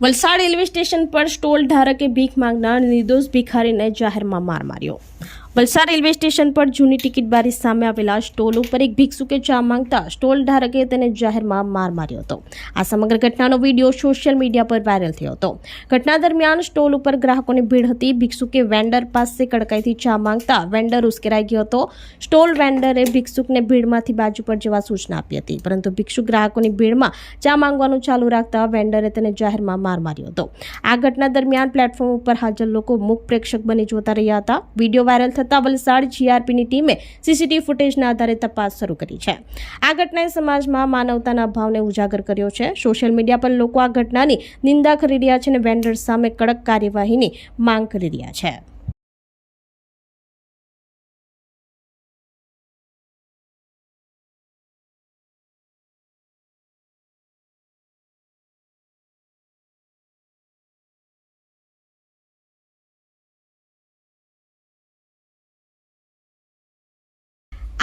Valsad railway station પર stall ધારકે ભીખ માંગનાર નિર્દોષ ભિખારીને જાહેરમાં માર માર્યો. વલસાડ રેલવે સ્ટેશન પર જૂની ટિકિટ બારી સામે આવેલા સ્ટોલ ઉપર એક ભિક્ષુકે ચા માંગતા સ્ટોલ ધારકે તેને જાહેરમાં માર માર્યો હતો. આ સમગ્ર ઘટનાનો વીડિયો સોશિયલ મીડિયા પર વાયરલ થયો હતો. ઘટના દરમિયાન સ્ટોલ ઉપર ગ્રાહકોની ભીડ હતી. ભિક્ષુકે વેન્ડર પાસે કડકાઈથી ચા માંગતા વેન્ડર ઉશ્કેરાઈ ગયો હતો. સ્ટોલ વેન્ડરે ભિક્ષુકને ભીડમાંથી બાજુ પર જવા સૂચના આપી હતી. પરંતુ ભિક્ષુક ગ્રાહકોની ભીડમાં ચા માંગવાનું ચાલુ રાખતા વેન્ડરે તેને જાહેરમાં માર માર્યો હતો. આ ઘટના દરમિયાન પ્લેટફોર્મ ઉપર હાજર લોકો મુખ પ્રેક્ષક બની જોતા રહ્યા હતા. વીડિયો વાયરલ થતા વલસાડ જીઆરપીની ટીમે સીસીટીવી ફૂટેજના આધારે તપાસ શરૂ કરી છે. આ ઘટનાએ સમાજમાં માનવતાના ભાવને ઉજાગર કર્યો છે. સોશિયલ મીડિયા પર લોકો આ ઘટનાની નિંદા કરી રહ્યા છે અને વેન્ડર્સ સામે કડક કાર્યવાહીની માંગ કરી રહ્યા છે.